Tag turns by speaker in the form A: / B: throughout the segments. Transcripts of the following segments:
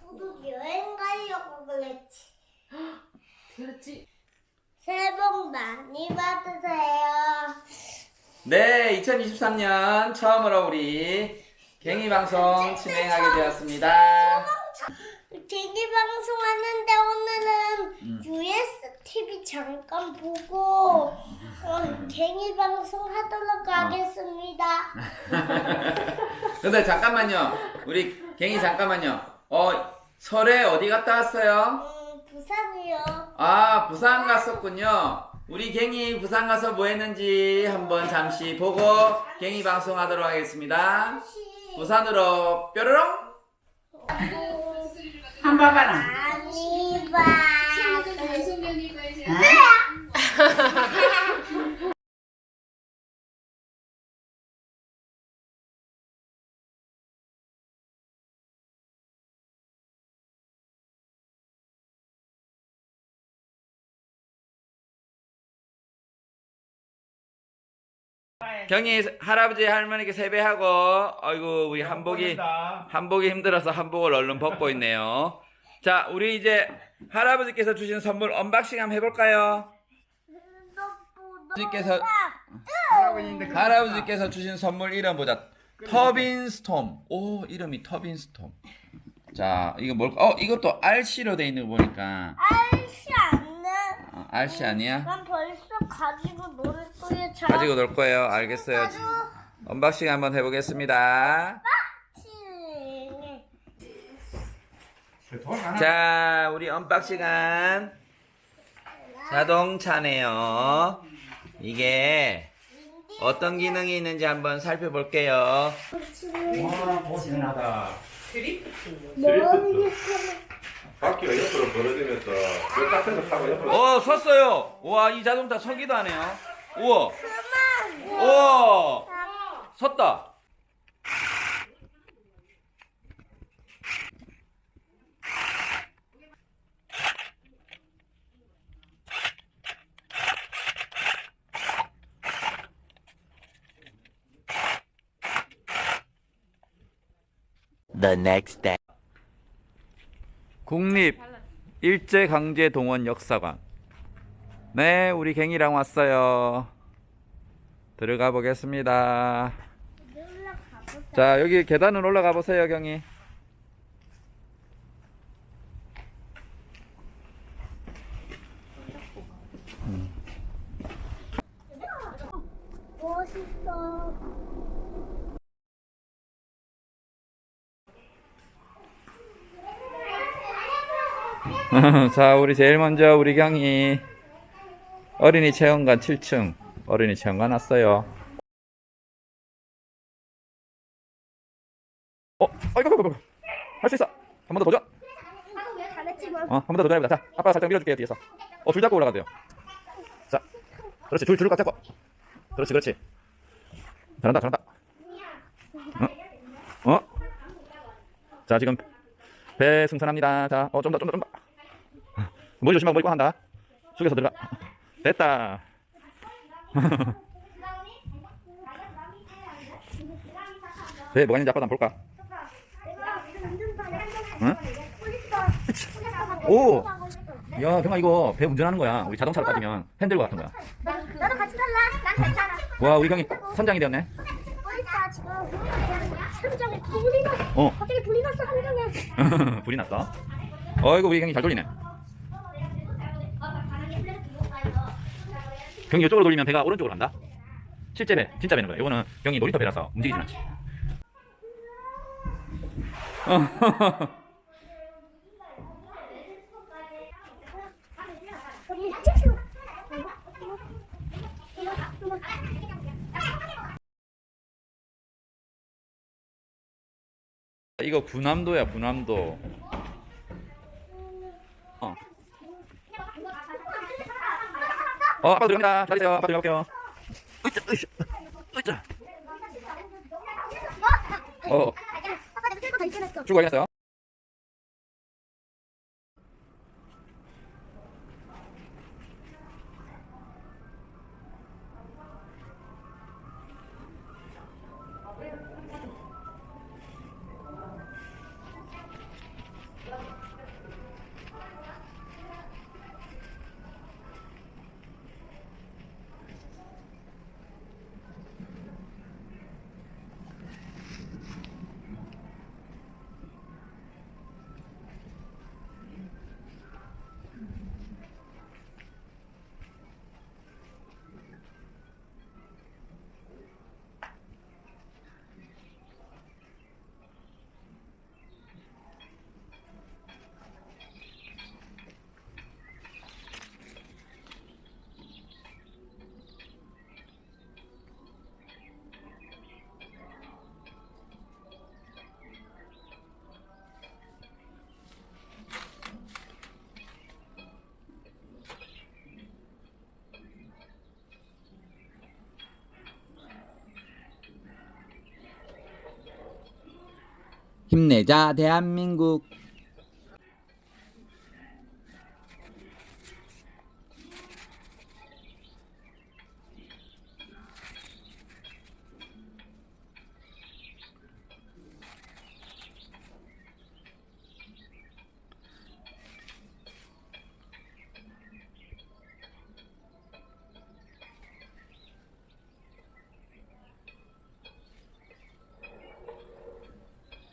A: 도둑 여행 가려고 그랬지.
B: 그렇지.
A: 새해 복 많이 받으세요.
C: 네, 2023년 처음으로 우리 갱이 방송 진행하게 되었습니다.
A: 대기 방송 하는데 오늘은
C: 음.
A: US TV 잠깐 보고 어, 갱이 방송 하도록 하겠습니다.
C: 근데 잠깐만요. 우리 갱이 잠깐만요. 어, 설에 어디 갔다 왔어요?
A: 음, 부산이요.
C: 아, 부산 갔었군요. 우리 갱이 부산 가서 뭐 했는지 한번 잠시 보고 갱이 방송하도록 하겠습니다. 부산으로 뾰로롱!
B: 한 봐봐라.
A: 많이 봐.
C: 경이 할아버지 할머니께 세배하고 아이고 우리 한복이 한복이 힘들어서 한복을 얼른 벗고 있네요. 자, 우리 이제 할아버지께서 주신 선물 언박싱 한번 해볼까요? 할아버지께서 할아버지께서 주신 선물 이름 보자. 터빈 스톰. 오, 이름이 터빈 스톰. 자, 이거 뭘까? 어, 이것도 RC로 돼 있는 거 보니까
A: 않네.
C: 어, RC 아니야?
A: 난 벌써 가지고 놀 거예요. 저
C: 가지고 놀 거예요. 알겠어요. 언박싱 한번 해보겠습니다. 자, 우리 언박싱한 자동차네요. 이게 어떤 기능이 있는지 한번 살펴볼게요.
D: 와, 멋진하다.
E: 바퀴가 옆으로 벌어지면서 몇 같은 거 타고 옆으로
C: 어, 섰어요. 와, 이 자동차 서기도 하네요. 우와. 우와. 섰다.
F: the next day.
C: 국립 일제강제 동원 역사관. 네, 우리 갱이랑 왔어요. 들어가 보겠습니다. 자, 여기 계단을 올라가 보세요, 경이.
A: 멋있어.
C: 자, 우리 제일 먼저 우리 경이 어린이 체험관 7층 어린이 체험관 왔어요. 어, 아이고, 아이고, 아이고. 할수 있어. 한 번 더 도전. 어, 한 번 더 도전해보자. 자, 아빠가 살짝 밀어줄게요, 뒤에서. 어, 줄 잡고 올라가세요. 자, 그렇지, 줄, 줄을 꽉 잡고. 그렇지, 그렇지. 잘한다, 잘한다. 어? 어? 자, 지금 배 승선합니다. 자, 어, 좀 더, 좀 더, 좀 더. 머리 조심하고 머리 꽉 한다. 숙여서 들어가. 됐다. 배 뭐가 있는지 아빠도 한번 볼까? 응? 오! 야, 병아 이거 배 운전하는 거야. 우리 자동차로 따지면 핸들과 같은 거야.
A: 나도 같이? 난 괜찮아.
C: 와, 우리 경이 선장이 되었네.
A: 지금. 함정에 불이 났어.
C: 어,
A: 갑자기 불이 났어 함정에.
C: 불이 났어. 어이구, 우리 경이 잘 돌리네. 경이 이쪽으로 돌리면 배가 오른쪽으로 간다. 실제 배, 진짜 배는 거야. 이거는 경이 놀이터 배라서 움직이진 않지. 이거 군함도야, 군함도. 어. 어, 아빠 들어갑니다. 기다리세요. 아빠 들어갈게요. 으쌰, 으쌰, 으쌰. 어,
A: 아빠 내가 쓸거더 있긴
C: 쭉 걸렸어요. 힘내자 대한민국.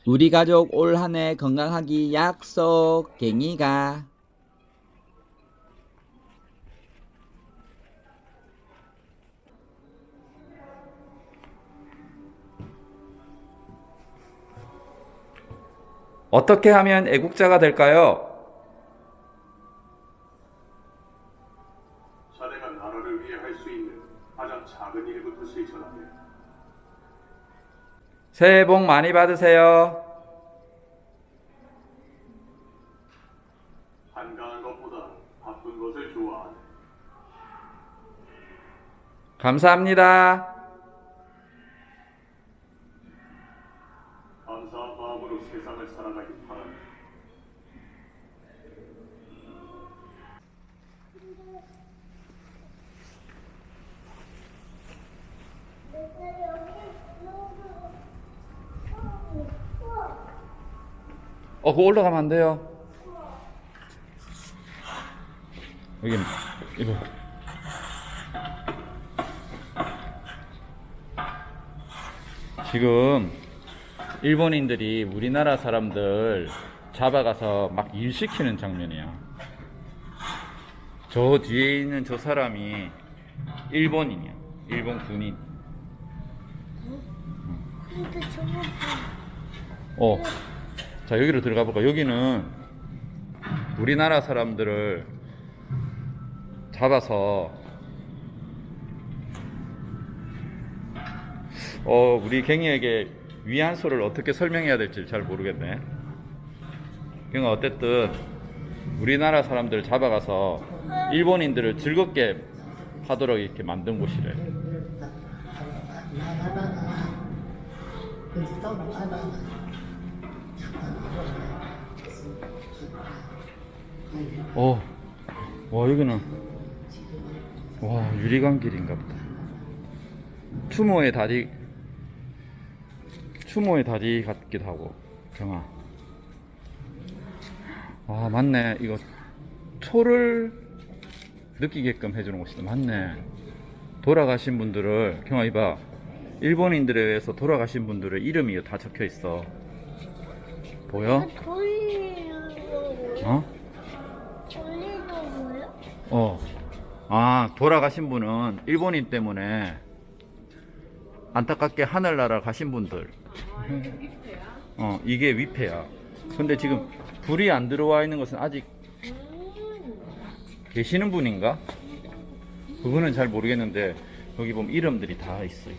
C: 우리 가족 올 한 해 건강하기 약속 갱이가 어떻게 하면 애국자가 될까요? 새해 복 많이 받으세요.
G: 한가한 것보다 바쁜 것을 좋아하네.
C: 감사합니다.
G: 감사한 마음으로 세상을 살아가길 바란다.
C: 어, 그거 올라가면 안 돼요. 여기, 이거. 지금 일본인들이 우리나라 사람들 잡아가서 막 일 시키는 장면이야. 저 뒤에 있는 저 사람이 일본인이야. 일본 군인.
A: 근데 저거
C: 어. 자, 여기로 들어가 볼까? 여기는 우리나라 사람들을 잡아서 어, 우리 갱이에게 위안소를 어떻게 설명해야 될지 잘 모르겠네. 그러니까 어쨌든 우리나라 사람들 잡아가서 일본인들을 즐겁게 하도록 이렇게 만든 곳이래. 어, 와 여기는 와 유리관 길인가 보다. 추모의 다리, 추모의 다리 같기도 하고 경아. 아 맞네 이거 초를 느끼게끔 해주는 곳이다 맞네. 돌아가신 분들을 경아 이봐 일본인들에 의해서 돌아가신 분들의 이름이 다 적혀 있어. 보여?
A: 돌리는 거예요?
C: 어?
A: 돌리는 거예요?
C: 어. 아, 돌아가신 분은 일본인 때문에 안타깝게 하늘나라 가신 분들. 어, 이게 위패야. 근데 지금 불이 안 들어와 있는 것은 아직 계시는 분인가? 그거는 잘 모르겠는데 여기 보면 이름들이 다 있어요.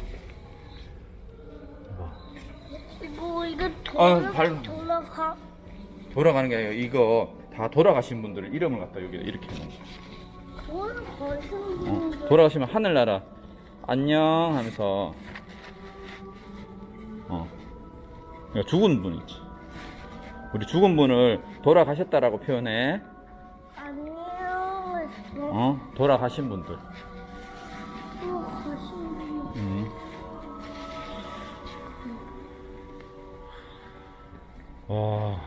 A: 이거 이거
C: 아,
A: 돌아
C: 발-
A: 돌아가
C: 돌아가는 게 아니라 이거 다 돌아가신 분들 이름을 갖다 여기 이렇게 놓은 거야. 어, 돌아가시면 하늘나라. 안녕 하면서. 어. 그러니까 죽은 분 있지. 우리 죽은 분을 돌아가셨다라고 표현해.
A: 안녕
C: 어? 돌아가신 분들. 음. 와.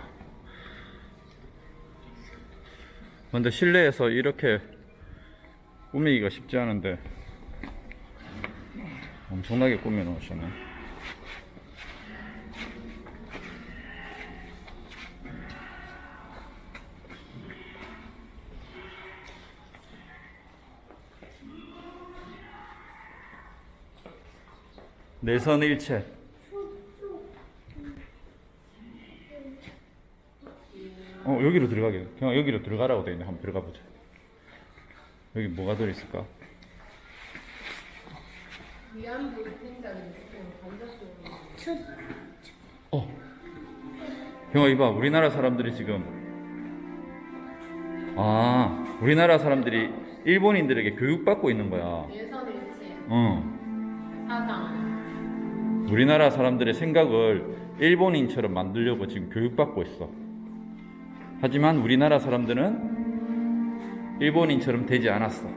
C: 근데 실내에서 이렇게 꾸미기가 쉽지 않은데 엄청나게 꾸며 놓으셨네. 내선 일체. 어 여기로 들어가게. 그냥 여기로 들어가라고 돼 있네. 한번 들어가 보자 여기 뭐가 들어있을까?
B: 위안부
C: 어. 형아 이봐. 우리나라 사람들이 지금. 아 우리나라 사람들이 일본인들에게 교육받고 있는 거야.
B: 사상.
C: 우리나라 사람들의 생각을 일본인처럼 만들려고 지금 교육받고 있어. 하지만 우리나라 사람들은 일본인처럼 되지 않았어.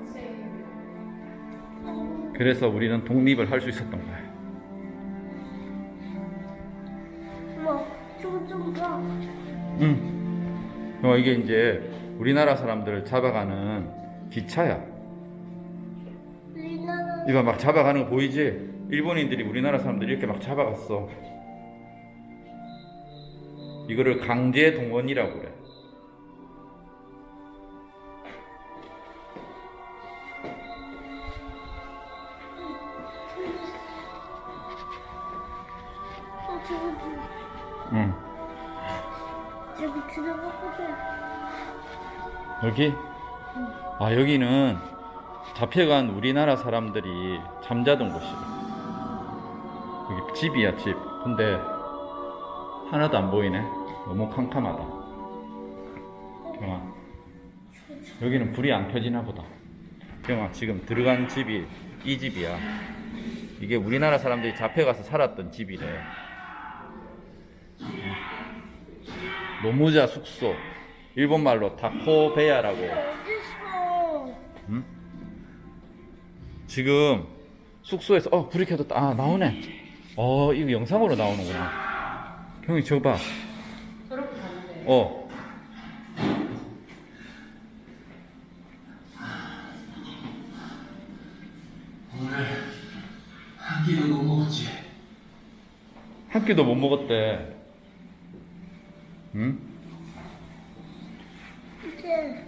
C: 그래서 우리는 독립을 할 수 있었던 거야.
A: 뭐
C: 응. 어, 이게 이제 우리나라 사람들을 잡아가는 기차야. 이거 막 잡아가는 거 보이지? 일본인들이 우리나라 사람들 이렇게 막 잡아갔어. 이거를 강제 동원이라고 그래. 여기? 아, 여기는 잡혀간 우리나라 사람들이 잠자던 곳이래. 여기 집이야, 집. 근데 하나도 안 보이네. 너무 캄캄하다. 경아. 여기는 불이 안 켜지나 보다. 경아, 지금 들어간 집이 이 집이야. 이게 우리나라 사람들이 잡혀가서 살았던 집이래. 노무자 숙소. 일본 말로 다코베야라고. 응? 지금 숙소에서 어 불이 켜졌다. 아 나오네. 어 이거 영상으로 나오는구나. 형이 저거 봐. 어.
D: 한 끼도 못 먹었지.
C: 한 끼도 못 먹었대. 응?
A: 이제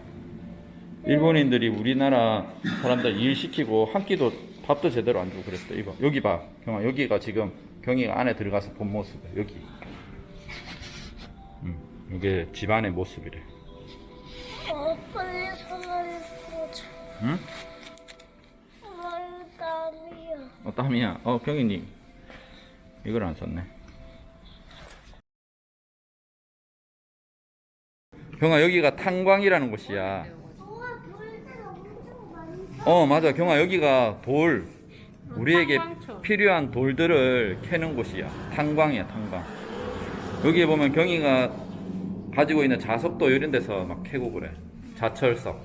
C: 일본인들이 우리나라 사람들 일 시키고 한 끼도 밥도 제대로 안 주고 그랬대. 이거 여기 봐, 경아 여기가 지금 경이가 안에 들어가서 본 모습이야. 여기. 응, 이게 집 안의 모습이래.
A: 어 빨리 사과를 보자
C: 응?
A: 엄마 땀이야
C: 어 땀이야. 어 경이님 이걸 안 썼네. 경아 여기가 탄광이라는 곳이야. 어 맞아. 경아 여기가 돌. 우리에게
B: 탄광촌.
C: 필요한 돌들을 캐는 곳이야. 탄광이야 탄광. 여기에 보면 경이가 가지고 있는 자석도 이런 데서 막 캐고 그래. 자철석.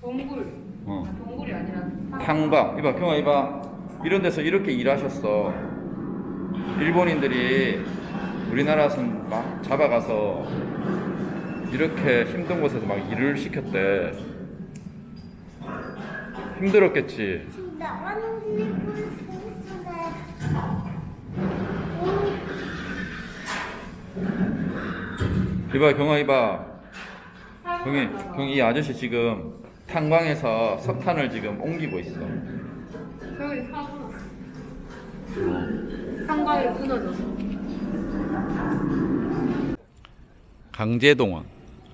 B: 동굴.
C: 어.
B: 아, 동굴이 아니라
C: 탄광. 이봐 경아 이봐. 이런 데서 이렇게 일하셨어. 일본인들이 우리나라에서 막 잡아가서 이렇게 힘든 곳에서 막 일을 시켰대 힘들었겠지. 이봐 경아 이봐. 경이 경이 이 아저씨 지금 탄광에서 석탄을 지금 옮기고 있어.
B: 저기 사고. 한강에 끊어져서.
C: 강제동원.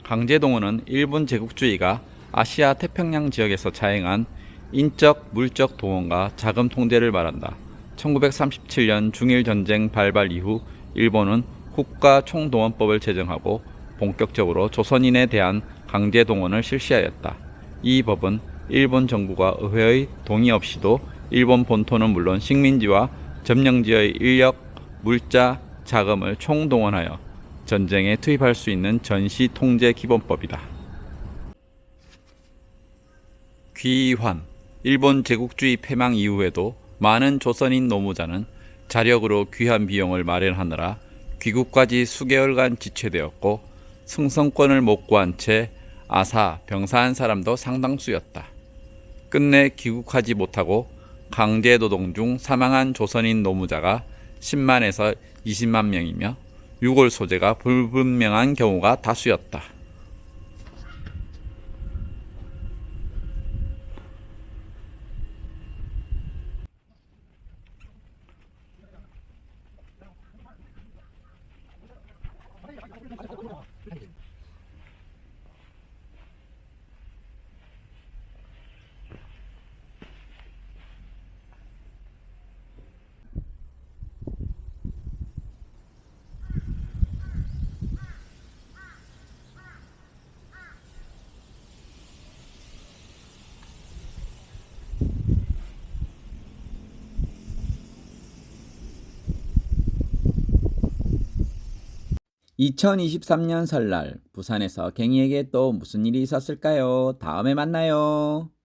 C: 강제동원은 일본 제국주의가 아시아 태평양 지역에서 자행한 인적 물적 동원과 자금 통제를 말한다 1937년 중일 전쟁 발발 이후 일본은 국가 총동원법을 제정하고 본격적으로 조선인에 대한 강제 동원을 실시하였다. 이 법은 일본 정부가 의회의 동의 없이도 일본 본토는 물론 식민지와 점령지의 인력, 물자, 자금을 총동원하여 전쟁에 투입할 수 있는 전시 통제 기본법이다. 귀환 일본 제국주의 패망 이후에도 많은 조선인 노무자는 자력으로 귀환 비용을 마련하느라 귀국까지 수개월간 지체되었고 승선권을 못 구한 채 아사, 병사한 사람도 상당수였다. 끝내 귀국하지 못하고 강제 노동 중 사망한 조선인 노무자가 10만에서 20만 명이며 유골 소재가 불분명한 경우가 다수였다. 2023년 설날 부산에서 갱이에게 또 무슨 일이 있었을까요? 다음에 만나요.